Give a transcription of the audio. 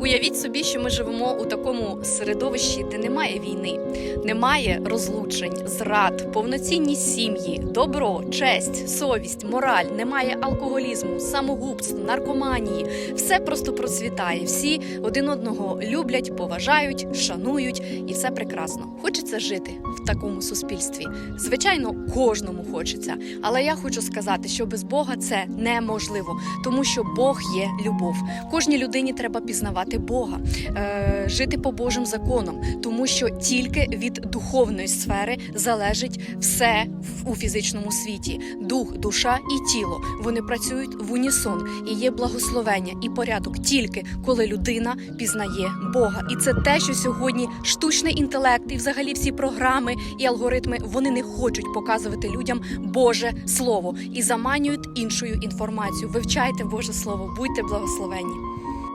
Уявіть собі, що ми живемо у такому середовищі, де немає війни, немає розлучень, зрад, повноцінні сім'ї, добро, честь, совість, мораль, немає алкоголізму, самогубств, наркоманії. Все просто процвітає. Всі один одного люблять, поважають, шанують, і все прекрасно. Хочеться жити в такому суспільстві. Звичайно, кожному хочеться. Але я хочу сказати, що без Бога це неможливо, тому що Бог є любов. Кожній людині треба пізнавати Бога, е, жити по Божим законам, тому що тільки від духовної сфери залежить все у фізичному світі: дух, душа і тіло. Вони працюють в унісон і є благословення і порядок тільки коли людина пізнає Бога. І це те, що сьогодні штучний інтелект і взагалі всі програми і алгоритми вони не хочуть показувати людям Боже Слово і заманюють іншою інформацією. Вивчайте Боже Слово, будьте благословенні.